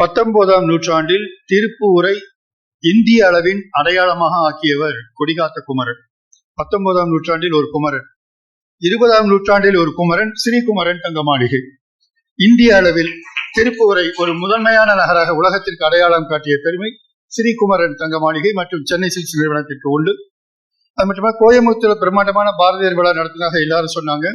பத்தொன்பதாம் நூற்றாண்டில் திருப்பூரை இந்திய அளவின் அடையாளமாக ஆக்கியவர் கொடிகாத்த குமரன் பத்தொன்பதாம் நூற்றாண்டில் ஒரு குமரன். இருபதாம் நூற்றாண்டில் ஒரு குமரன் ஸ்ரீகுமரன் தங்க மாளிகை இந்திய அளவில் திருப்பூரை ஒரு முதன்மையான நகராக உலகத்திற்கு அடையாளம் காட்டிய பெருமை ஸ்ரீகுமரன் தங்க மாளிகை மற்றும் சென்னை சில்க்ஸ் நிறுவனத்திற்கு உண்டு. அது மட்டுமல்ல கோயம்புத்தூர் பிரம்மாண்டமான பாரதியார் விழா நடத்தினாக எல்லாரும் சொன்னாங்க.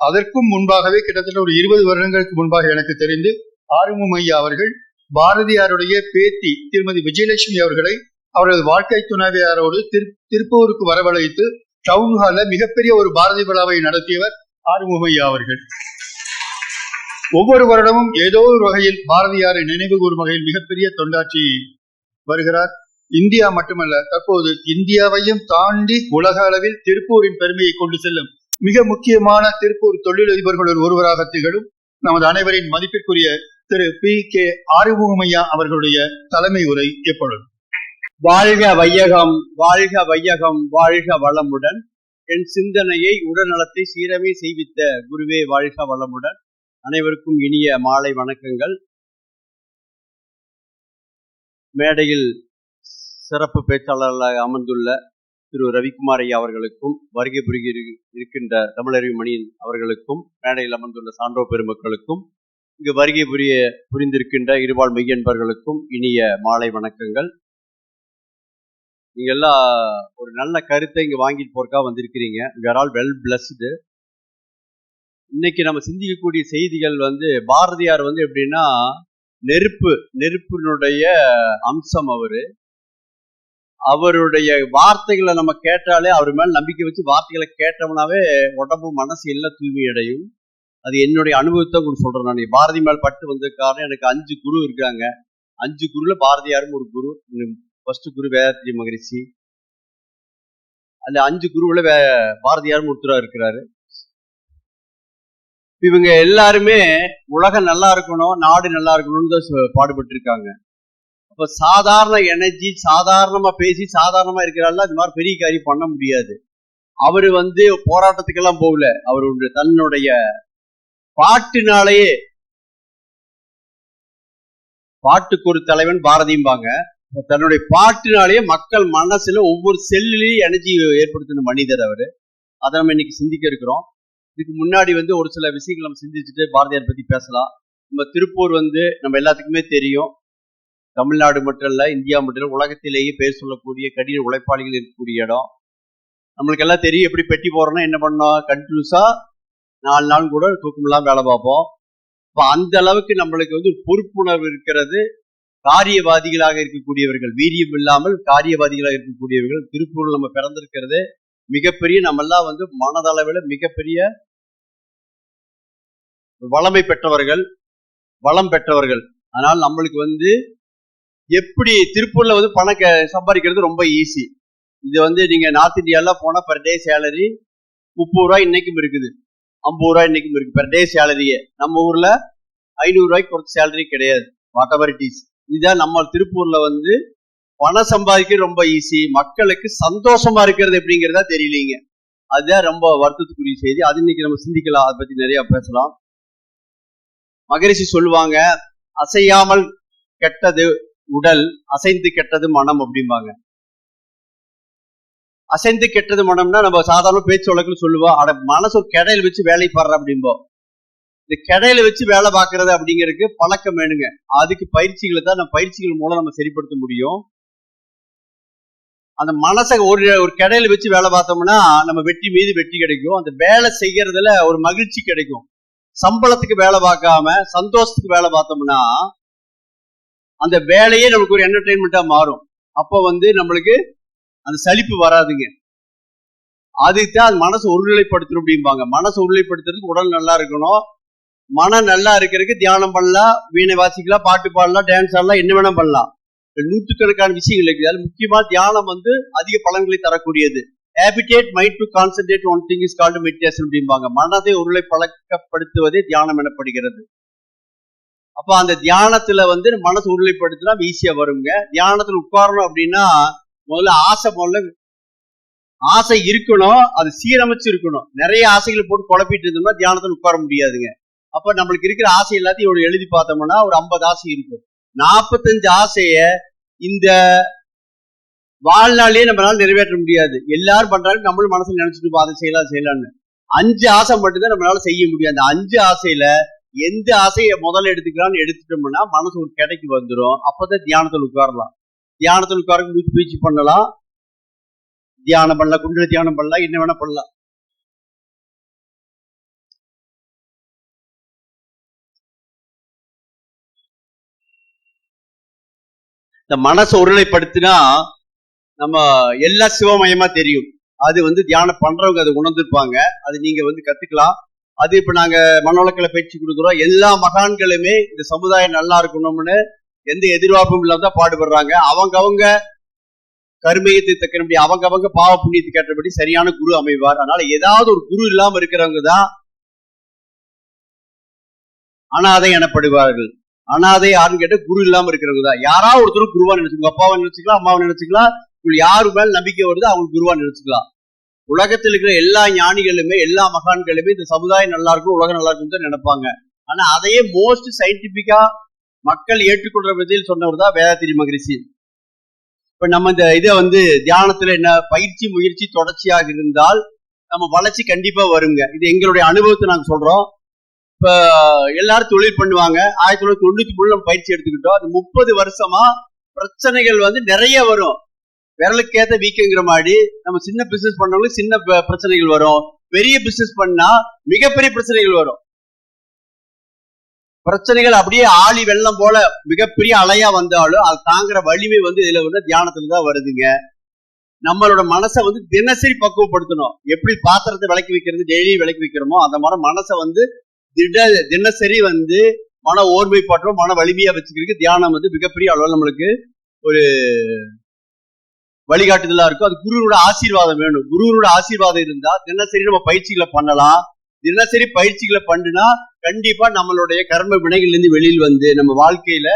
அதற்கும் முன்பாகவே கிட்டத்தட்ட ஒரு இருபது வருடங்களுக்கு முன்பாக எனக்கு தெரிந்து ஆறுமுகம் ஐயா அவர்கள் பாரதியாருடைய பேத்தி திருமதி விஜயலட்சுமி அவர்களை அவரது வாழ்க்கை துணைவியாரோடு திரு திருப்பூருக்கு வரவழைத்து டவுன் ஹால்ல மிகப்பெரிய ஒரு பாரதி விழாவை நடத்தியவர் ஆறுமுகையா அவர்கள். ஒவ்வொரு வருடமும் ஏதோ ஒரு வகையில் பாரதியாரை நினைவு கூறும் வகையில் மிகப்பெரிய தொண்டாற்றி வருகிறார். இந்தியா மட்டுமல்ல தற்போது இந்தியாவையும் தாண்டி உலக அளவில் திருப்பூரின் பெருமையை கொண்டு செல்லும் மிக முக்கியமான திருப்பூர் தொழிலதிபர்களுள் ஒருவராக திகழும் நமது அனைவரின் மதிப்பிற்குரிய திரு பி கே ஆறுமுகமையா அவர்களுடைய தலைமை உரை எப்பொழுது? வாழ்க வையகம் வாழ்க வையகம் வாழ்க வளமுடன். என் சிந்தனையை உடல்நலத்தை சீரமே செய்வித்த குருவே வாழ்க வளமுடன். அனைவருக்கும் இனிய மாலை வணக்கங்கள். மேடையில் சிறப்பு பேச்சாளர்களாக அமர்ந்துள்ள திரு ரவிக்குமார் ஐயா அவர்களுக்கும் வருகை புரிகி இருக்கின்ற தமிழறிவு மணியன் அவர்களுக்கும் மேடையில் அமர்ந்துள்ள சான்றோ பெருமக்களுக்கும் இங்கு வருகை புரிய புரிந்திருக்கின்ற இருபால் மெய்யன்பர்களுக்கும் இனிய மாலை வணக்கங்கள். நீங்க எல்லாம் ஒரு நல்ல கருத்தை இங்க வாங்கிட்டு போறக்கா வந்திருக்கிறீங்க. வேர் ஆல் வெல் பிளஸ்டு இன்னைக்கு நம்ம சிந்திக்கக்கூடிய செய்திகள் வந்து பாரதியார் வந்து எப்படின்னா நெருப்பு நெருப்பினுடைய அம்சம் அவரு. அவருடைய வார்த்தைகளை நம்ம கேட்டாலே அவர் மேல நம்பிக்கை வச்சு வார்த்தைகளை கேட்டோம்னாவே உடம்பு மனசு எல்லாம் தூய்மை அடையும் அது என்னுடைய அனுபவத்தை உங்களுக்கு சொல்றேன் நான். பாரதி மேல் பட்டு வந்த காரணம் எனக்கு அஞ்சு குரு இருக்காங்க. அஞ்சு குருல பாரதியாரும் ஒரு குரு. ஃபர்ஸ்ட் குரு வேதாத்ரி மகரிஷி. அந்த அஞ்சு குருவுல வே பாரதியாரும் ஒருத்தரா இருக்கிறாரு. இவங்க எல்லாருமே உலகம் நல்லா இருக்கணும் நாடு நல்லா இருக்கணும்னு தான் பாடுபட்டு இருக்காங்க அப்ப சாதாரண எனர்ஜி சாதாரணமா பேசி சாதாரணமா இருக்கிறாள் அது மாதிரி பெரிய காரியம் பண்ண முடியாது. அவரு வந்து போராட்டத்துக்கெல்லாம் போகல. அவருடைய தன்னுடைய பாட்டினாலேயே பாட்டுக்கு ஒரு தலைவன் பாரதியும்பாங்க. தன்னுடைய பாட்டினாலேயே மக்கள் மனசுல ஒவ்வொரு செல்லிலையும் எனர்ஜி ஏற்படுத்தின மனிதர் அவரு. அதை நம்ம இன்னைக்கு சிந்திக்க இருக்கிறோம். இதுக்கு முன்னாடி வந்து ஒரு சில விஷயங்கள் நம்ம சிந்திச்சுட்டு பாரதியார் பத்தி பேசலாம். நம்ம திருப்பூர் வந்து நம்ம எல்லாத்துக்குமே தெரியும். தமிழ்நாடு மட்டும் இல்ல இந்தியா மட்டும் இல்லை உலகத்திலேயே பேர் சொல்லக்கூடிய கடின உழைப்பாளிகள் இருக்கக்கூடிய இடம். நம்மளுக்கு எல்லாம் தெரியும் எப்படி பெட்டி போறோம்னா என்ன பண்ணோம்? கண்டினியூஸா நாலு நாள் கூட தூக்கமெல்லாம் வேலை பார்ப்போம். இப்போ அந்த அளவுக்கு நம்மளுக்கு வந்து பொறுப்புணர்வு இருக்கிறது. காரியவாதிகளாக இருக்கக்கூடியவர்கள் வீரியம் இல்லாமல் காரியவாதிகளாக இருக்கக்கூடியவர்கள் திருப்பூரில் நம்ம பிறந்திருக்கிறது. மிகப்பெரிய நம்மெல்லாம் வந்து மனதளவில் மிகப்பெரிய வளமை பெற்றவர்கள் வளம் பெற்றவர்கள். அதனால் நம்மளுக்கு வந்து எப்படி திருப்பூர்ல வந்து பணம் சம்பாதிக்கிறது ரொம்ப ஈஸி இது வந்து நீங்க நார்த் இந்தியாலாம் போனா பர் டே சேலரி முப்பது ரூபாய் இன்னைக்கும் இருக்குது. ஐம்பது ரூபாய் இன்னைக்கும் இருக்கு பெர் டே சேலரியே நம்ம ஊர்ல ஐநூறு ரூபாய்க்கு குறைச்ச சேலரி கிடையாது. வாட் எவர் இட் இஸ் இதுதான் நம்ம திருப்பூர்ல வந்து பணம் சம்பாதிக்க ரொம்ப ஈஸி மக்களுக்கு சந்தோஷமா இருக்கிறது எப்படிங்கிறதா தெரியலீங்க. அதுதான் ரொம்ப வருத்தத்துக்குரிய செய்தி. அது இன்னைக்கு நம்ம சிந்திக்கலாம். அதை பத்தி நிறைய பேசலாம். மகரிஷி சொல்லுவாங்க அசையாமல் கெட்டது உடல் அசைந்து கெட்டது மனம் அப்படிம்பாங்க. அசைந்து கெட்டது மனம்னா நம்ம சாதாரண பேச்சு வழக்குன்னு சொல்லுவோம் அட மனசு கெடையில வச்சு வேலை பாடுற அப்படிம்போம் இந்த கெடையில வச்சு வேலை பார்க்கறது அப்படிங்கிறதுக்கு பழக்கம் வேணுங்க. அதுக்கு பயிற்சிகளை தான் நம்ம பயிற்சிகள் மூலம் நம்ம சரிப்படுத்த முடியும். அந்த மனசை ஒரு ஒரு கடையில வச்சு வேலை பார்த்தோம்னா நம்ம வெற்றி மீது வெற்றி கிடைக்கும். அந்த வேலை செய்யறதுல ஒரு மகிழ்ச்சி கிடைக்கும். சம்பளத்துக்கு வேலை பார்க்காம சந்தோஷத்துக்கு வேலை பார்த்தோம்னா அந்த வேலையே நமக்கு ஒரு என்டர்டைன்மெண்ட்டா மாறும். அப்போ வந்து நம்மளுக்கு அந்த சலிப்பு வராதுங்க. அதுதான் அது மனசு ஒருநிலைப்படுத்தணும் அப்படிம்பாங்க. மனசு ஒருநிலைப்படுத்துறதுக்கு உடல் நல்லா இருக்கணும். மனம் நல்லா இருக்கிறதுக்கு தியானம் பண்ணலாம். வீணை வாசிக்கலாம் பாட்டு பாடலாம் டான்ஸ் ஆடலாம் என்ன வேணா பண்ணலாம். நூற்றுக்கணக்கான விஷயங்கள் இருக்குது. அது முக்கியமா தியானம் வந்து அதிக பலன்களை தரக்கூடியது. Habituate mind to concentrate one thing is called meditation அப்படிம்பாங்க. மனதை உருளை பழக்கப்படுத்துவதே தியானம் எனப்படுகிறது. அப்ப அந்த தியானத்துல வந்து மனசு உருளைப்படுத்தினா ஈஸியா வருங்க. தியானத்துல உட்காரணும் அப்படின்னா முதல்ல ஆசை முதல்ல ஆசை இருக்கணும் அது சீரமைச்சு இருக்கணும். நிறைய ஆசைகளை போட்டு குழப்பிட்டு இருந்தோம்னா தியானத்துல உட்கார முடியாதுங்க. அப்ப நம்மளுக்கு இருக்கிற ஆசை எல்லாத்தையும் ஒரு எழுதி பார்த்தோம்னா ஒரு ஐம்பது ஆசை இருக்கும். நாற்பத்தஞ்சு ஆசைய இந்த வாழ்நாளே நம்மளால நிறைவேற்ற முடியாது. எல்லாரும் பண்றாங்க நம்மளும் மனசுல நினைச்சிட்டு அதை செய்யலாம் செய்யலாம்னு. அஞ்சு ஆசை மட்டும்தான் நம்மளால செய்ய முடியும். அந்த அஞ்சு ஆசையில எந்த ஆசையை முதல்ல எடுத்துக்கலாம்னு எடுத்துட்டோம்னா மனசு ஒரு கிடைக்கு வந்துடும் அப்பதான் தியானத்தில் உட்காரலாம். தியானத்தில் உட்கார மூச்சு பயிற்சி பண்ணலாம். தியானம் பண்ணலாம் குண்டல தியானம் பண்ணலாம் என்ன வேணா பண்ணலாம். இந்த மனசை ஒருநிலைப்படுத்தினா நம்ம எல்லா சிவமயமா தெரியும். அது வந்து தியானம் பண்றவங்க அதை உணர்ந்துருப்பாங்க. அது நீங்க வந்து கத்துக்கலாம். அது இப்ப நாங்க மனவளக்கில் பயிற்சி கொடுக்குறோம். எல்லா மகான்களுமே இந்த சமுதாயம் நல்லா இருக்கணும்னு எந்த எதிர்பார்ப்பும் இல்லாம தான் பாடுபடுறாங்க. அவங்க அவங்க கருமையத்தை தக்கனபடி அவங்க அவங்க பாவ புண்ணியத்தை கேட்டபடி சரியான குரு அமைவார். அதனால ஏதாவது ஒரு குரு இல்லாம இருக்கிறவங்க தான் அனாதை எனப்படுவார்கள். அனாதை யாருன்னு கேட்டா குரு இல்லாம இருக்கிறவங்க தான். யாராவது ஒருத்தர் குருவா நினைச்சுக்கோ அப்பாவை நினைச்சுக்கலாம் அம்மாவை நினைச்சுக்கலாம் உங்களுக்கு யாரு மேல நம்பிக்கை வருதோ அவங்க குருவா நினைச்சுக்கலாம். உலகத்தில் இருக்கிற எல்லா ஞானிகளுமே எல்லா மகான்களுமே இந்த சமுதாயம் நல்லா இருக்கும் உலகம் நல்லா இருக்கும் தான் நினைப்பாங்க. ஆனா அதையே மோஸ்ட் சயின்டிபிக்கா மக்கள் ஏற்றுக்கொள்ற விதையில் சொன்னவர் தான் வேதாத்திரி மகரிஷி. இப்ப நம்ம இந்த இதை வந்து தியானத்துல என்ன பயிற்சி முயற்சி தொடர்ச்சியாக இருந்தால் நம்ம வளர்ச்சி கண்டிப்பா வருங்க. இது எங்களுடைய அனுபவத்தை நாங்க சொல்றோம். இப்ப எல்லாரும் தொழில் பண்ணுவாங்க. ஆயிரத்தி தொள்ளாயிரத்தி தொண்ணூத்தி மூணு நம்ம பயிற்சி எடுத்துக்கிட்டோம். அது முப்பது வருஷமா பிரச்சனைகள் வந்து நிறைய வரும். விரலுக்கேத்த வீக்கங்கிற மாதிரி நம்ம சின்ன பிசினஸ் பண்ணவங்களுக்கு சின்ன பிரச்சனைகள் வரும். பெரிய பிசினஸ் பண்ணா மிகப்பெரிய பிரச்சனைகள் வரும். பிரச்சனைகள் அப்படியே ஆழி வெள்ளம் போல மிகப்பெரிய அலையா வந்தாலும் அது தாங்குற வலிமை வந்து இதுல வந்து தியானத்துல தான் வருதுங்க. நம்மளோட மனசை வந்து தினசரி பக்குவப்படுத்தணும். எப்படி பாத்திரத்தை விளக்கி வைக்கிறது டெய்லியும் விளக்கி வைக்கிறோமோ அந்த மாதிரி மனசை வந்து திட தினசரி வந்து மன ஓர்மைப்பாட்டும் மன வலிமையா வச்சுக்கிறதுக்கு தியானம் வந்து மிகப்பெரிய அளவில் நம்மளுக்கு ஒரு வழிகாட்டுதலா இருக்கும். அது குருவோட ஆசீர்வாதம் வேணும். குருவோட ஆசீர்வாதம் இருந்தா தினசரி நம்ம பயிற்சிகளை பண்ணலாம். தினசரி பயிற்சிகளை பண்ணுனா கண்டிப்பா நம்மளுடைய கர்ம வினைகள்லேருந்து வெளியில் வந்து நம்ம வாழ்க்கையில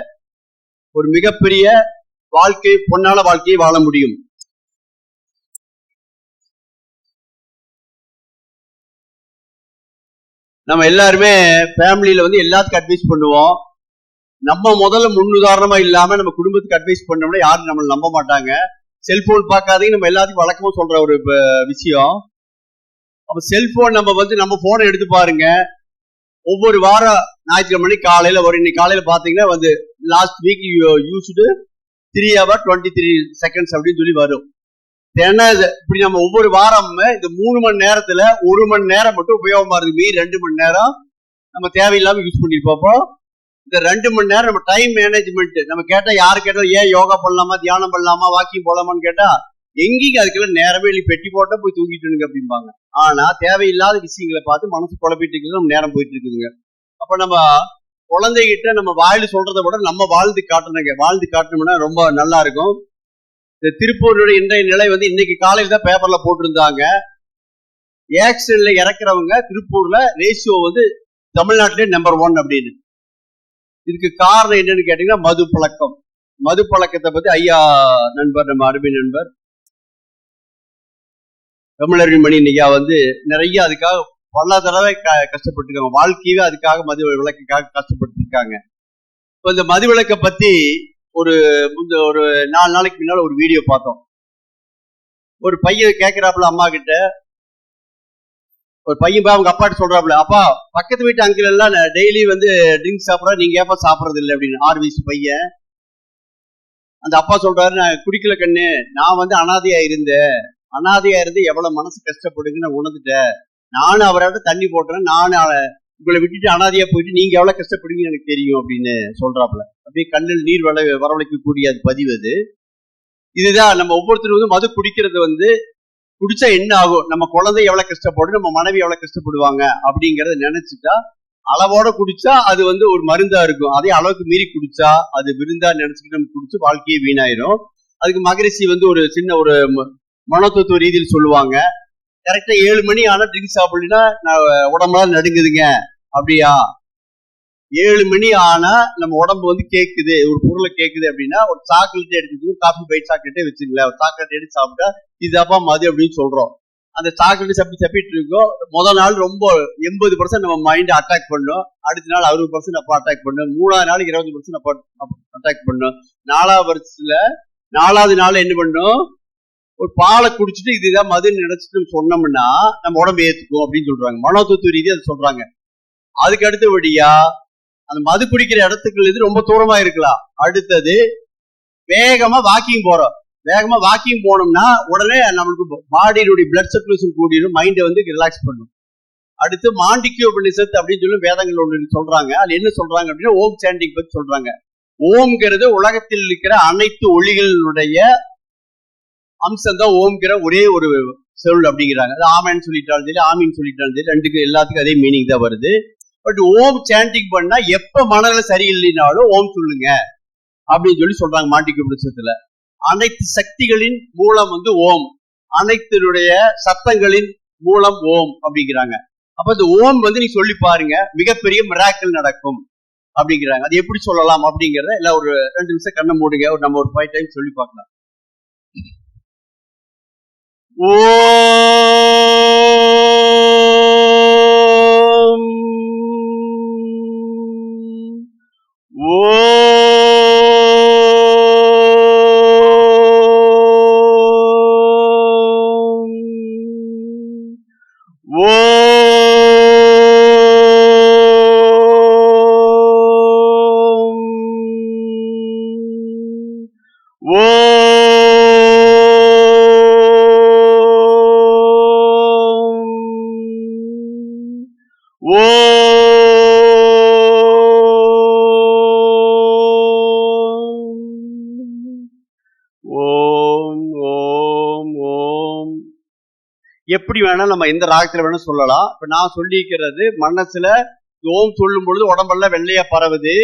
ஒரு மிகப்பெரிய வாழ்க்கை பொன்னான வாழ்க்கையை வாழ முடியும். நம்ம எல்லாருமே ஃபேமிலியில வந்து எல்லாத்துக்கும் அட்வைஸ் பண்ணுவோம். நம்ம முதல்ல முன்னுதாரணமா இல்லாம நம்ம குடும்பத்துக்கு அட்வைஸ் பண்ணோம்னா யாரும் நம்மளை நம்ப மாட்டாங்க. செல்போன் பார்க்காதீங்க நம்ம எல்லாத்துக்கும் வழக்கமா சொல்ற ஒரு விஷயம். அப்போ செல்போன் நம்ம வந்து நம்ம போனை எடுத்து பாருங்க. ஒவ்வொரு வாரம் ஞாயிற்றுக்கிழமை காலையில வரும். இன்னைக்கு காலையில பார்த்தீங்கன்னா வந்து last week used three hour twenty three seconds அப்படின்னு சொல்லி வரும். தென்ன இது இப்படி நம்ம ஒவ்வொரு வாரமுமே இந்த மூணு மணி நேரத்துல ஒரு மணி நேரம் மட்டும் உபயோகமா இருக்கு. மீறி ரெண்டு மணி நேரம் நம்ம தேவையில்லாம யூஸ் பண்ணிருப்போம் இந்த ரெண்டு மணி நேரம் நம்ம டைம் மேனேஜ்மெண்ட் நம்ம கேட்டா யாரு கேட்டாலும் ஏன் யோகா பண்ணலாமா? தியானம் பண்ணலாமா? வாக்கிங் போலாமான்னு கேட்டா எங்கேயும் அதுக்கெல்லாம் நேரமே இல்லை. பெட்டி போட்டா போய் தூக்கிட்டுனுங்க அப்படிம்பாங்க. ஆனா தேவையில்லாத விஷயங்களை பார்த்து மனசு குழப்பிட்டு இருக்குது நம்ம நேரம் போயிட்டு இருக்குதுங்க. அப்ப நம்ம குழந்தைகிட்ட நம்ம வாயில சொல்றதை விட நம்ம வாழ்ந்து காட்டணுங்க. வாழ்ந்து காட்டணும்னா ரொம்ப நல்லா இருக்கும். இந்த திருப்பூருடைய இன்றைய நிலை வந்து இன்னைக்கு காலையில் தான் பேப்பர்ல போட்டிருந்தாங்க. ஆக்சிடென்ட்ல இறக்குறவங்க திருப்பூர்ல ரேஷியோ வந்து தமிழ்நாட்டிலே நம்பர் ஒன் அப்படின்னு. இதுக்கு காரணம் என்னன்னு கேட்டீங்கன்னா மது பழக்கம் மது பழக்கத்தை பத்தி ஐயா நண்பர் நம்ம அருமை நண்பர் தமிழறிஞர் மணி நிகா வந்து நிறைய அதுக்காக பல தடவை க- கஷ்டப்பட்டிருக்காங்க. வாழ்க்கையவே அதுக்காக மது விளக்குக்காக கஷ்டப்பட்டுருக்காங்க. இப்போ இந்த மது விளக்கை பத்தி ஒரு முந்த ஒரு நாலு நாளைக்கு முன்னால ஒரு வீடியோ பார்த்தோம். ஒரு பையன் கேட்கிறாப்புல அம்மா கிட்ட. ஒரு பையன் போய் அவங்க அப்பாட்ட சொல்றாப்புல அப்பா பக்கத்து வீட்டு அங்கிள் எல்லாம் டெய்லி வந்து ட்ரிங்க்ஸ் சாப்பிட்றா நீங்க ஏப்பா சாப்பிட்றது இல்லை அப்படின்னு. ஆறு வயசு பையன். அந்த அப்பா சொல்றாரு நான் குடிக்கல கண்ணு. நான் வந்து அனாதையா இருந்தேன். அனாதையா இருந்து எவ்வளவு மனசு கஷ்டப்படுதுன்னு உணர்ந்துட்டேன். நானும் அவரோட தண்ணி போட்டுறேன். நானும் உங்களை விட்டுட்டு அனாதையா போயிட்டு நீங்க எவ்வளவு கஷ்டப்படுவீங்கன்னு எனக்கு தெரியும் அப்படின்னு சொல்றாப்புல. அப்படியே கண்ணில் நீர் வள வரவழைக்கக்கூடிய அது பதிவு அது. இதுதான் நம்ம ஒவ்வொருத்தரும் வந்து மது குடிக்கிறது வந்து குடிச்சா என்ன ஆகும்? நம்ம குழந்தை எவ்வளவு கஷ்டப்படும்? நம்ம மனைவி எவ்வளவு கஷ்டப்படுவாங்க? அப்படிங்கறத நினைச்சுட்டா அளவோட குடிச்சா அது வந்து ஒரு மருந்தா இருக்கும். அதே அளவுக்கு மீறி குடிச்சா அது விருந்தா நினைச்சுக்கிட்டு நம்ம குடிச்சு வாழ்க்கையே வீணாயிரும். அதுக்கு மகரிஷி வந்து ஒரு சின்ன ஒரு ம- ரீதியில் சொல்லுவாங்க. கரெக்டா ஏழு மணி ஆனா ட்ரிங்க் சாப்பிடலன்னா நான் உடம்பெல்லாம் நடுங்குதுங்க. அப்படியா? ஏழு மணி ஆனா நம்ம உடம்பு வந்து கேக்குது ஒரு பொருளை கேக்குது அப்படின்னா ஒரு சாக்லேட் எடுத்துக்கோ காஃபி பைட் சாக்லேட்டே வச்சுங்களேன். ஒரு சாக்லேட் எடுத்து சாப்பிட்டா இது மது அப்படின்னு சொல்றோம். அந்த சாக்லேட் சப்பி சப்பிட்டு இருக்கோம். முதல் நாள் ரொம்ப எண்பது பர்சன்ட் நம்ம மைண்ட் அட்டாக் பண்ணும். அடுத்த நாள் அறுபது பர்சன்ட் அப்போ அட்டாக் பண்ணும். மூணாவது நாள் இருபது பர்சன்ட் அப்போ அட்டாக் பண்ணும். நாலாவது வருஷத்துல நாலாவது நாள் என்ன பண்ணும்? ஒரு பாலை குடிச்சிட்டு இதுதான் மதுன்னு நினைச்சிட்டு சொன்னோம்னா நம்ம உடம்பு ஏத்துக்கும் அப்படின்னு சொல்றாங்க. மனோதத்துவ ரீதியா அதை சொல்றாங்க. அதுக்கு அடுத்தபடியா அந்த மது குடிக்கிற இடத்துக்கு இது ரொம்ப தூரமா இருக்கலாம். அடுத்தது வேகமா வாக்கிங் போறோம். வேகமா வாக்கிங் போனோம்னா உடனே நம்மளுக்கு பாடியினுடைய பிளட் சர்க்குலேஷன் கூடிடும் மைண்டை வந்து ரிலாக்ஸ் பண்ணும். அடுத்து மாண்டிக்யூ உபநிஷத் அப்படின்னு சொல்லி வேதங்கள் ஒன்று சொல்றாங்க. அது என்ன சொல்றாங்க அப்படின்னா ஓம் சாண்டிங் பத்தி சொல்றாங்க. ஓம்ங்கிறது உலகத்தில் இருக்கிற அனைத்து ஒளிகளினுடைய அம்சம் தான் ஓம்கிற ஒரே ஒரு சொல் அப்படிங்கிறாங்க. அது ஆமேன்னு சொல்லிட்டாலும் சரி ஆமின்னு சொல்லிட்டாலும் சரி ரெண்டுக்கும் எல்லாத்துக்கும் அதே மீனிங் தான் வருது. பட் ஓம் சாண்டிங் பண்ணா எப்ப மனதில் சரியில்லைனாலும் ஓம் சொல்லுங்க அப்படின்னு சொல்லி சொல்றாங்க மாட்டிக்கு உபநிஷத்துல அனைத்து சக்திகளின் மூலம் வந்து ஓம் அனைத்தினுடைய சத்தங்களின் மூலம் ஓம் அப்படிங்கிறாங்க. அப்ப இந்த ஓம் வந்து நீ சொல்லி பாருங்க மிகப்பெரிய மிராக்கள் நடக்கும் அப்படிங்கிறாங்க. அது எப்படி சொல்லலாம் அப்படிங்கறத இல்ல ஒரு ரெண்டு நிமிஷம் கண்ணை மூடுங்க ஒரு நம்ம ஒரு ஃபைவ் டைம் சொல்லி பார்க்கலாம். ஓம் எப்படி வேணா நம்ம எந்த ராகத்துல வேணும் சொல்லலாம். இப்ப நான் சொல்லிக்கிறது மனசுல ஓம் சொல்லும் பொழுது உடம்பெல்லாம் வெள்ளையா பரவுது.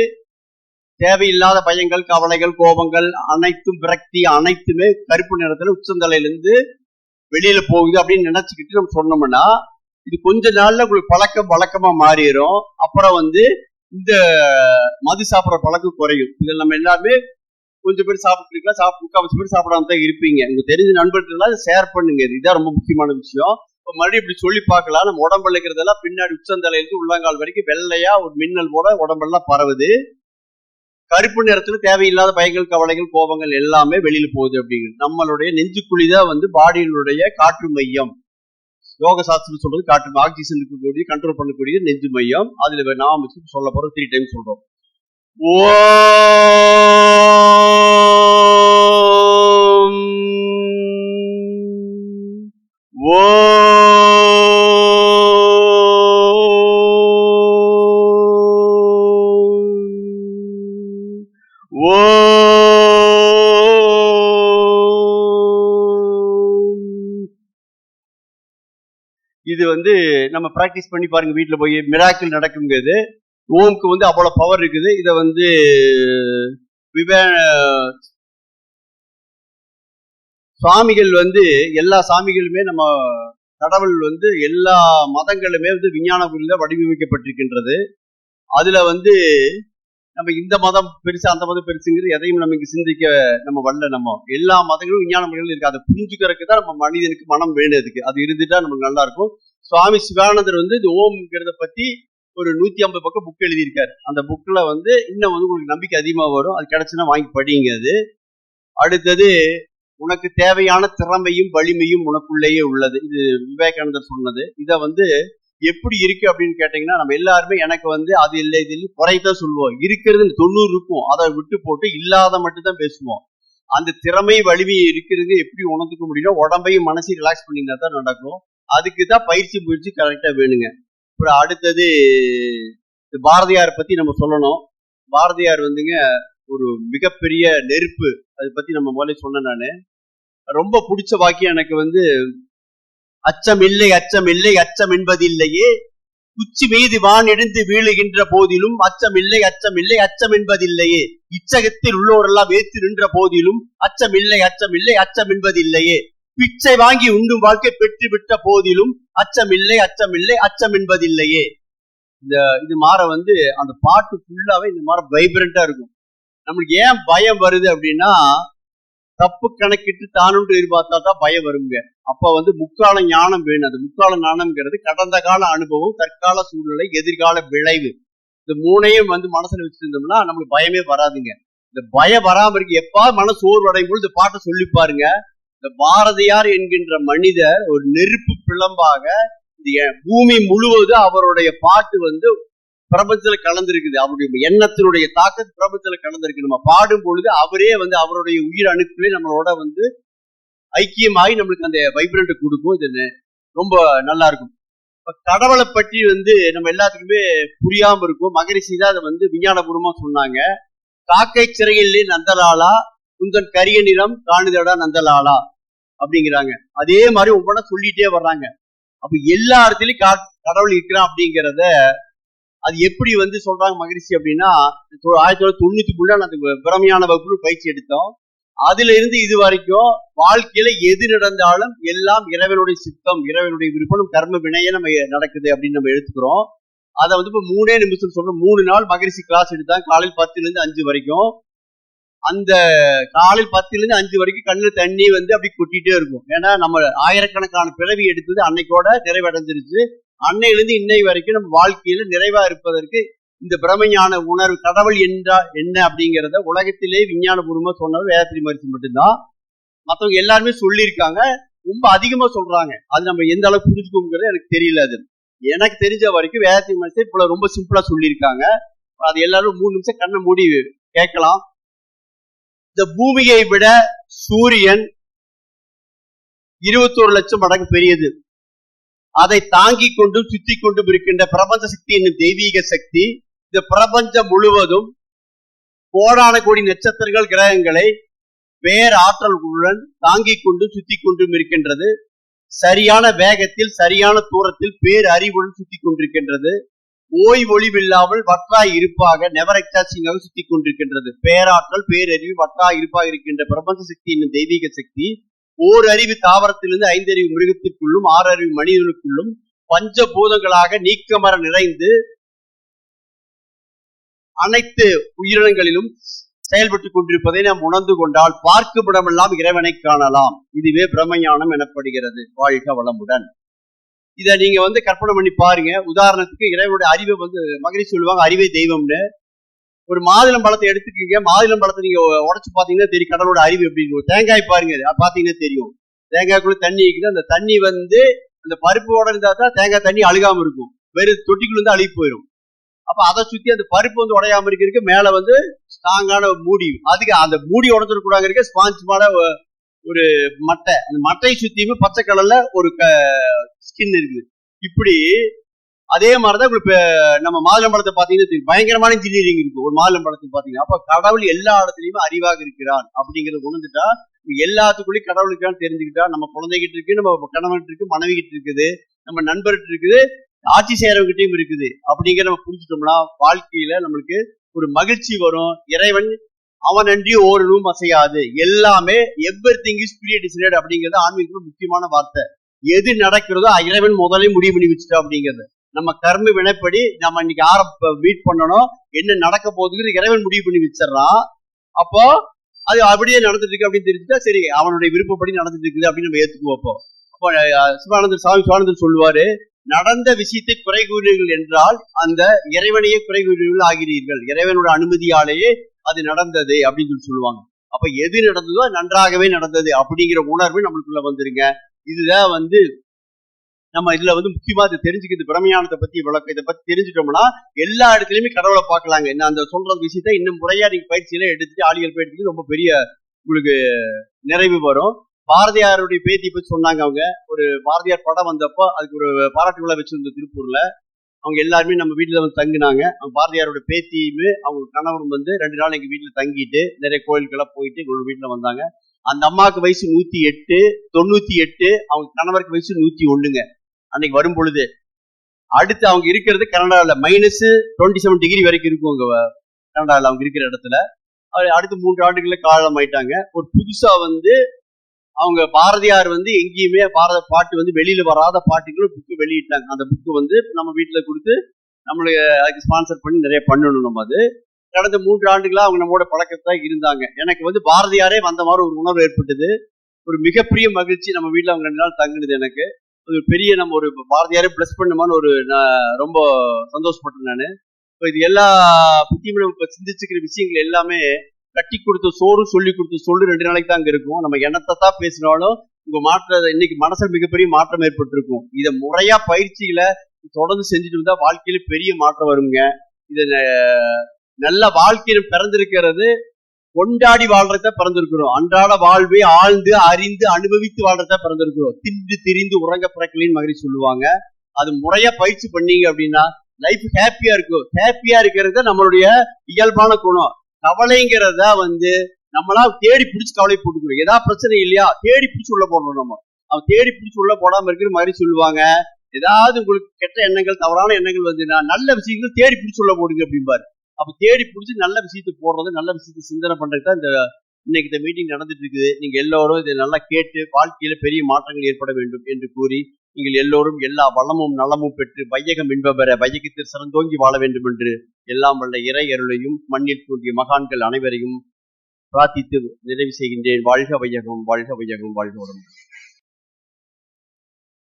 தேவையில்லாத பயங்கள் கவலைகள் கோபங்கள் அனைத்தும் விரக்தி அனைத்துமே கருப்பு நிறத்துல உச்சந்தலையிலிருந்து வெளியில போகுது அப்படின்னு நினைச்சுக்கிட்டு நம்ம சொன்னோம்னா இது கொஞ்ச நாள்ல உங்களுக்கு பழக்கம் வழக்கமா மாறிடும் அப்புறம் வந்து இந்த மது சாப்பிட்ற பழக்கம் குறையும். இதில் நம்ம எல்லாமே கொஞ்சம் பேர் சாப்பிட்டுருக்கலாம் சாப்பிட்டு முக்கால்வாசி பேர் சாப்பிடாம தான் இருப்பீங்க. உங்களுக்கு தெரிஞ்ச நண்பர்கள்லாம் ஷேர் பண்ணுங்க. இதுதான் ரொம்ப முக்கியமான விஷயம். மறுபடியும் இப்படி சொல்லி பார்க்கலாம். நம்ம உடம்புல இருக்கிறதெல்லாம் பின்னாடி உச்சந்தலையிலிருந்து உள்ளங்கால் வரைக்கும் வெள்ளையா ஒரு மின்னல் போல உடம்பெல்லாம் பரவுது. கருப்பு நிறத்துல தேவையில்லாத பயங்கள் கவலைகள் கோபங்கள் எல்லாமே வெளியில போகுது அப்படிங்கிறது நம்மளுடைய நெஞ்சுக்குழி தான் வந்து பாடியினுடைய காற்று மையம். யோக சாஸ்திரம் சொல்றது காற்று ஆக்சிஜன் இருக்கக்கூடிய கண்ட்ரோல் பண்ணக்கூடிய நெஞ்சு மையம். அதுல நாம சொல்ல போறோம் த்ரீ டைம் சொல்றோம். ஓ ஓ இது வந்து நம்ம பிராக்டிஸ் பண்ணி பாருங்க வீட்டில் போய் மிராக்கிள் நடக்குங்கிறது. ஓம்க்கு வந்து அவ்வளோ பவர் இருக்குது. இதை வந்து விவே சுவாமிகள் வந்து எல்லா சாமிகளுமே நம்ம கடவுள் வந்து எல்லா மதங்களுமே வந்து விஞ்ஞான குறியில் வடிவமைக்கப்பட்டிருக்கின்றது. அதுல வந்து நம்ம இந்த மதம் பெருசு அந்த மதம் பெருசுங்கிறது எதையும் நம்ம சிந்திக்க நம்ம வரல நம்ம. எல்லா மதங்களும் விஞ்ஞான முறைகளும் இருக்கு. அதை புரிஞ்சுக்கிறதுக்கு தான் நம்ம மனிதனுக்கு மனம் வேண்டியதுக்கு அது இருந்துட்டா நமக்கு நல்லா இருக்கும். சுவாமி சிவானந்தர் வந்து இந்த ஓம்ங்கிறத பத்தி ஒரு நூத்தி ஐம்பது பக்கம் புக் எழுதியிருக்காரு. அந்த புக்கில் வந்து இன்னும் வந்து உங்களுக்கு நம்பிக்கை அதிகமாக வரும். அது கிடைச்சுன்னா வாங்கி படிங்க அது. அடுத்தது உனக்கு தேவையான திறமையும் வலிமையும் உனக்குள்ளேயே உள்ளது. இது விவேகானந்தர் சொன்னது. இதை வந்து எப்படி இருக்கு அப்படின்னு கேட்டீங்கன்னா நம்ம எல்லாருமே எனக்கு வந்து அது இல்லை இது இல்லை குறைதான் சொல்லுவோம். இருக்கிறது தொண்ணூறு இருக்கும். அதை விட்டு போட்டு இல்லாத மட்டும் தான் பேசுவோம். அந்த திறமை வலிமை இருக்கிறது எப்படி உணர்ந்துக்க முடியும் உடம்பையும் மனசையும் ரிலாக்ஸ் பண்ணினா தான் நடக்கும். அதுக்கு தான் பயிற்சி முயற்சி கரெக்டா வேணுங்க. அப்புறம் அடுத்தது பாரதியார் பத்தி நம்ம சொல்லணும். பாரதியார் வந்துங்க ஒரு மிகப்பெரிய நெருப்பு. அதை பத்தி நம்ம முதல்ல சொன்னேன் நானு. ரொம்ப பிடிச்ச வாக்கியம் எனக்கு வந்து அச்சம் இல்லை அச்சம் இல்லை அச்சம் என்பதில்லையே உச்சி மீது வான் எடுந்து வீழுகின்ற போதிலும் அச்சம் இல்லை அச்சம் இல்லை அச்சம் என்பதில்லையே இச்சகத்தில் உள்ளோரெல்லாம் வேத்து நின்ற போதிலும் அச்சம் இல்லை அச்சம் இல்லை அச்சம் என்பதில்லையே பிச்சை வாங்கி உண்ணும் வாழ்க்கை பெற்று விட்ட போதிலும் அச்சம் இல்லை அச்சம் இல்லை அச்சம் என்பதில்லையே இந்த இது மாற வந்து அந்த பாட்டு ஃபுல்லாவே இந்த மாதிரி வைப்ரண்டா இருக்கும். நம்மளுக்கு ஏன் பயம் வருது அப்படின்னா தப்பு கணக்கிட்டு தானுண்டு எதிர்பார்த்தா தான் பயம் வருங்க. அப்ப வந்து முக்கால ஞானம் வேணும். அது முக்கால ஞானம்ங்கிறது கடந்த கால அனுபவம் தற்கால சூழ்நிலை எதிர்கால விளைவு. இந்த மூணையும் வந்து மனசுல வச்சிருந்தோம்னா நம்மளுக்கு பயமே வராதுங்க. இந்த பயம் வராம இருக்கு. எப்பா மன சோர்வடையும் பொழுது இந்த பாட்டை சொல்லி பாருங்க. இந்த பாரதியார் என்கின்ற மனிதர் ஒரு நெருப்பு பிளம்பாக இந்த பூமி முழுவதும் அவருடைய பாட்டு வந்து பிரபஞ்சத்துல கலந்திருக்குது. அவருடைய எண்ணத்தினுடைய தாக்கத்து பிரபஞ்சத்துல கலந்திருக்கு. நம்ம பாடும் பொழுது அவரே வந்து அவருடைய உயிர் அணுக்களே நம்மளோட வந்து ஐக்கியமாகி நம்மளுக்கு அந்த வைப்ரண்ட் கொடுக்கும். இது ரொம்ப நல்லா இருக்கும். இப்ப கடவுளை பற்றி வந்து நம்ம எல்லாத்துக்குமே புரியாம இருக்கும். மகரிஷி தான் அதை வந்து விஞ்ஞானபூர்வமா சொன்னாங்க. காக்கை சிறையிலே நந்தலாலா குந்தன் கரிய நிறம் காணுதடா நந்தலாலா அப்படிங்கிறாங்க. அதே மாதிரி ஒவ்வொன்றா சொல்லிட்டே வர்றாங்க. அப்ப எல்லா இடத்துலயும் கா- கடவுள் இருக்கிறான் அப்படிங்கிறத அது எப்படி வந்து சொல்றாங்க மகிழ்ச்சி அப்படின்னா ஆயிரத்தி தொள்ளாயிரத்தி தொண்ணூத்தி புள்ள பிரமையான வகுப்பு பயிற்சி எடுத்தோம். அதுல இருந்து இது வரைக்கும் வாழ்க்கையில எது நடந்தாலும் எல்லாம் இறைவனுடைய சித்தம் இறைவனுடைய விருப்பம் கர்ம வினையே நம்ம நடக்குது அப்படின்னு நம்ம எடுத்துக்கிறோம். அதை வந்து இப்ப மூணே நிமிஷம் சொல்றோம். மூணு நாள் மகிழ்ச்சி கிளாஸ் எடுத்தாங்க காலையில் பத்துல இருந்து அஞ்சு வரைக்கும். அந்த காலையில் பத்துல இருந்து அஞ்சு வரைக்கும் கண்ணுல தண்ணி வந்து அப்படி கொட்டிட்டே இருக்கும். ஏன்னா நம்ம ஆயிரக்கணக்கான பிறவி எடுத்தது அன்னைக்கோட நிறைவடைஞ்சிருச்சு. அன்னையிலிருந்து இன்னை வரைக்கும் நம்ம வாழ்க்கையில நிறைவா இருப்பதற்கு இந்த பிரமஞான உணர்வு கடவுள் என்றா என்ன அப்படிங்கிறத உலகத்திலே விஞ்ஞானபூர்வமா சொன்னது வேதத்திரி மருத்துவம் மட்டும்தான். மற்றவங்க எல்லாருமே சொல்லியிருக்காங்க. ரொம்ப அதிகமா சொல்றாங்க. அது நம்ம எந்த அளவுக்கு புரிஞ்சுக்கோங்கிறது எனக்கு தெரியல அது. எனக்கு தெரிஞ்ச வரைக்கும் வேதத்திரி மருத்துவம் இப்ப ரொம்ப சிம்பிளா சொல்லியிருக்காங்க. அது எல்லாரும் மூணு நிமிஷம் கண்ணை மூடி கேட்கலாம். இந்த பூமியை விட சூரியன் இருபத்தோரு லட்சம் மடங்கு பெரியது. அதை தாங்கிக் கொண்டும் சுத்தி கொண்டும் இருக்கின்ற பிரபஞ்ச சக்தி என்னும் தெய்வீக சக்தி இந்த பிரபஞ்சம் முழுவதும் கோடான கோடி நட்சத்திரங்கள் கிரகங்களை பேர் ஆற்றல்களுடன் தாங்கிக் கொண்டும் சுத்தி கொண்டும் இருக்கின்றது. சரியான வேகத்தில் சரியான தூரத்தில் பேர் அறிவுடன் சுத்தி கொண்டிருக்கின்றது. ஓய்வொழிவில்லாமல் வற்றாய் இருப்பாக நெவர் எக்ஸாசிங்காக சுத்தி கொண்டிருக்கின்றது. பேராற்றல் பேரறிவு வற்றாய் இருப்பாக இருக்கின்ற பிரபஞ்ச சக்தி என்னும் தெய்வீக சக்தி ஓர் அறிவு தாவரத்திலிருந்து ஐந்தறிவு மிருகத்திற்குள்ளும் ஆறு அறிவு மனிதனுக்குள்ளும் பஞ்ச பூதங்களாக நீக்கமர நிறைந்து அனைத்து உயிரினங்களிலும் செயல்பட்டுக் கொண்டிருப்பதை நாம் உணர்ந்து கொண்டால் பார்க்குமிடமெல்லாம் இறைவனை காணலாம். இதுவே பிரம்மஞானம் எனப்படுகிறது. வாழ்க வளமுடன். இத நீங்க வந்து கற்பனை பண்ணி பாருங்க. உதாரணத்துக்கு இறைவனுடைய அறிவை வந்து மகிழ்ச்சி சொல்லுவாங்க. அறிவை தெய்வம்னு. ஒரு மாதுளம் பழத்தை எடுத்துக்கீங்க மாதுளம் பழத்தை நீங்க உடைச்சு பாத்தீங்கன்னா தெரியும் கடவுளோட அறிவு எப்படி தேங்காய் பாருங்க பாத்தீங்கன்னா தெரியும். தேங்காய்க்குள்ள தண்ணி இருக்குது அந்த தண்ணி வந்து அந்த பருப்போட இருந்தா தான் தேங்காய் தண்ணி அழுகாம இருக்கும். வெறும் தொட்டிக்குள்ள இருந்து அழுகி போயிடும் அப்ப அதை சுத்தி அந்த பருப்பு வந்து உடையாம இருக்கிறதுக்கு மேல வந்து ஸ்ட்ராங்கான மூடி. அதுக்கு அந்த மூடி உடஞ்சிடக்கூடாது இருக்க ஸ்பாஞ்ச் மேல ஒரு மட்டை. அந்த மட்டையை சுத்தியுமே பச்சை கலர்ல ஒரு ஸ்கின் இருக்குது. இப்படி அதே மாதிரிதான் இப்போ நம்ம மாதுளம்பழத்தை பாத்தீங்கன்னா பயங்கரமான இன்ஜினியரிங் இருக்கு. ஒரு மாதுளம்பழத்தை பாத்தீங்கன்னா அப்ப கடவுள் எல்லா இடத்துலயுமே அறிவாக இருக்கிறான் அப்படிங்கறத உணர்ந்துட்டா எல்லாத்துக்குள்ளயும் கடவுளுக்கான தெரிஞ்சுக்கிட்டா நம்ம குழந்தைகிட்ட இருக்கு நம்ம கணவன் இருக்கு மனைவி கிட்ட இருக்குது நம்ம நண்பர்கிட்ட இருக்குது ஆட்சி செய்யறவங்கிட்டையும் இருக்குது அப்படிங்கிற நம்ம புரிஞ்சுட்டோம்னா வாழ்க்கையில நம்மளுக்கு ஒரு மகிழ்ச்சி வரும். இறைவன் அவன் அன்றி ஓரளவும் அசையாது. எல்லாமே எவ்ரி திங் இஸ் டிசைடட் அப்படிங்கிறது ஆன்மீகத்துல முக்கியமான வார்த்தை. எது நடக்கிறதோ இறைவன் முதலே முடிவு பண்ணி வச்சுட்டா அப்படிங்கிறது. நம்ம கர்ம வினைப்படி நம்ம இன்னைக்கு ஆர மீட் பண்ணணும். என்ன நடக்க போகுதுங்கிறது இறைவன் முடிவு பண்ணி வச்சிடறான் அப்போ அது அப்படியே நடந்துட்டு இருக்கு அப்படின்னு தெரிஞ்சுட்டா சரி அவனுடைய விருப்பப்படி நடந்துட்டு இருக்குது அப்படின்னு நம்ம ஏத்துக்குவோம் அப்போ. சிவானந்தர் சாமி சிவானந்தர் சொல்லுவாரு நடந்த விஷயத்தை குறை கூறுவீர்கள் என்றால் அந்த இறைவனையே குறை கூறுவீர்கள் ஆகிறீர்கள். இறைவனோட அனுமதியாலேயே அது நடந்தது அப்படின்னு சொல்லி சொல்லுவாங்க. அப்ப எது நடந்ததோ நன்றாகவே நடந்தது அப்படிங்கிற உணர்வு நம்மளுக்குள்ள வந்துருங்க. இதுதான் வந்து நம்ம இதுல வந்து முக்கியமா இதை தெரிஞ்சுக்கிறது பிரமையானத்தை பத்தி விளக்கம் இதை பத்தி தெரிஞ்சுட்டோம்னா எல்லா இடத்துலயுமே கடவுளை பார்க்கலாங்க. என்ன அந்த சொல்ற விஷயத்த இன்னும் முறையா நீங்க பயிற்சியில எடுத்துட்டு ஆளிகள் பயிற்சிக்கு ரொம்ப பெரிய உங்களுக்கு நிறைவு வரும். பாரதியாருடைய பேத்தி பத்தி சொன்னாங்க அவங்க. ஒரு பாரதியார் படம் வந்தப்போ அதுக்கு ஒரு பாராட்டு விழா வச்சிருந்த திருப்பூர்ல. அவங்க எல்லாருமே நம்ம வீட்டுல வந்து தங்கினாங்க. அவங்க பாரதியாரோட பேத்தியுமே அவங்க கணவரும் வந்து ரெண்டு நாள் எங்க வீட்டுல தங்கிட்டு நிறைய கோயிலுக்கெல்லாம் போயிட்டு எங்களோட வீட்டுல வந்தாங்க. அந்த அம்மாவுக்கு வயசு நூத்தி எட்டு தொண்ணூத்தி எட்டு அவங்க கணவருக்கு வயசு நூத்தி ஒண்ணுங்க. அன்னைக்கு வரும் பொழுது அடுத்து அவங்க இருக்கிறது கனடாவில் மைனஸ் டுவெண்ட்டி செவன் டிகிரி வரைக்கும் இருக்கும் அங்க கனடாவில் அவங்க இருக்கிற இடத்துல. அடுத்து மூன்று ஆண்டுகளில் காலம் ஆயிட்டாங்க ஒரு புதுசா வந்து அவங்க பாரதியார் வந்து எங்கேயுமே பாரத பாட்டு வந்து வெளியில வராத பாட்டுகளும் புக்கு வெளியிட்டாங்க. அந்த புக்கு வந்து நம்ம வீட்டுல கொடுத்து நம்மளுக்கு அதுக்கு ஸ்பான்சர் பண்ணி நிறைய பண்ணணும் நம்ம அது. கடந்த மூன்று ஆண்டுகளா அவங்க நம்மோட பழக்கத்தான் இருந்தாங்க. எனக்கு வந்து பாரதியாரே வந்த மாதிரி ஒரு உணர்வு ஏற்பட்டது. ஒரு மிகப்பெரிய மகிழ்ச்சி நம்ம வீட்டில் அவங்க ரெண்டு நாள் தங்குனது எனக்கு. ஒரு பெரிய நம்ம ஒரு பாரதியாரே பிளஸ் பண்ணுமான்னு ஒரு நான் ரொம்ப சந்தோஷப்பட்டேன் நான். இப்போ இது எல்லா பத்தியும் நம்ம இப்ப சிந்திச்சுக்கிற விஷயங்கள் எல்லாமே கட்டி கொடுத்த சோறு சொல்லி கொடுத்த சொல்லு ரெண்டு நாளைக்கு தான் அங்கே இருக்கும். நம்ம எண்ணத்தை தான் பேசினாலும் உங்க மாற்ற இன்னைக்கு மனசில் மிகப்பெரிய மாற்றம் ஏற்பட்டிருக்கும். இதை முறையா பயிற்சிகளை தொடர்ந்து செஞ்சுட்டு இருந்தா வாழ்க்கையில பெரிய மாற்றம் வருங்க. இத நல்ல வாழ்க்கையில பிறந்திருக்கிறது கொண்டாடி வாழ்றத பிறந்திருக்கிறோம். அன்றாட வாழ்வை ஆழ்ந்து அறிந்து அனுபவித்து வாழ்றத பிறந்திருக்கிறோம். தின்று திரிந்து உறங்க பிறக்கலின்னு மகிழ்ச்சி சொல்லுவாங்க. அது முறையா பயிற்சி பண்ணீங்க அப்படின்னா லைஃப் ஹாப்பியா இருக்கும். ஹாப்பியா இருக்கிறது நம்மளுடைய இயல்பான குணம். கவலைங்கிறத வந்து நம்மளா தேடி பிடிச்சி கவலை போட்டுக்கிறோம். ஏதாவது பிரச்சனை இல்லையா? தேடி பிடிச்சி உள்ள போடுறோம் நம்ம. அவன் தேடி பிடிச்சி உள்ள போடாம இருக்கிற மாதிரி சொல்லுவாங்க. ஏதாவது உங்களுக்கு கெட்ட எண்ணங்கள் தவறான எண்ணங்கள் வந்துன்னா நல்ல விஷயங்கள் தேடி பிடிச்சி உள்ள போடுங்க அப்படிம்பாரு. அப்ப தேடி பிடிச்சி நல்ல விஷயத்தை போடுறது நல்ல விஷயத்தை சிந்தனை பண்றது தான் இந்த இன்னைக்கு இந்த மீட்டிங் நடந்துட்டு இருக்குது நீங்க எல்லோரும் இதை நல்லா கேட்டு வாழ்க்கையில பெரிய மாற்றங்கள் ஏற்பட வேண்டும் என்று கூறி நீங்கள் எல்லோரும் எல்லா வளமும் நலமும் பெற்று வையகம் இன்பபெற வையகத்தில் சிறந்தோங்கி வாழ வேண்டும் என்று எல்லாம் வல்ல இறை அருளையும் மண்ணில் தோன்றிய மகான்கள் அனைவரையும் பிரார்த்தித்து நிறைவு செய்கின்றேன். வாழ்க வையகம் வாழ்க வையகம் வாழ்க உடம்பு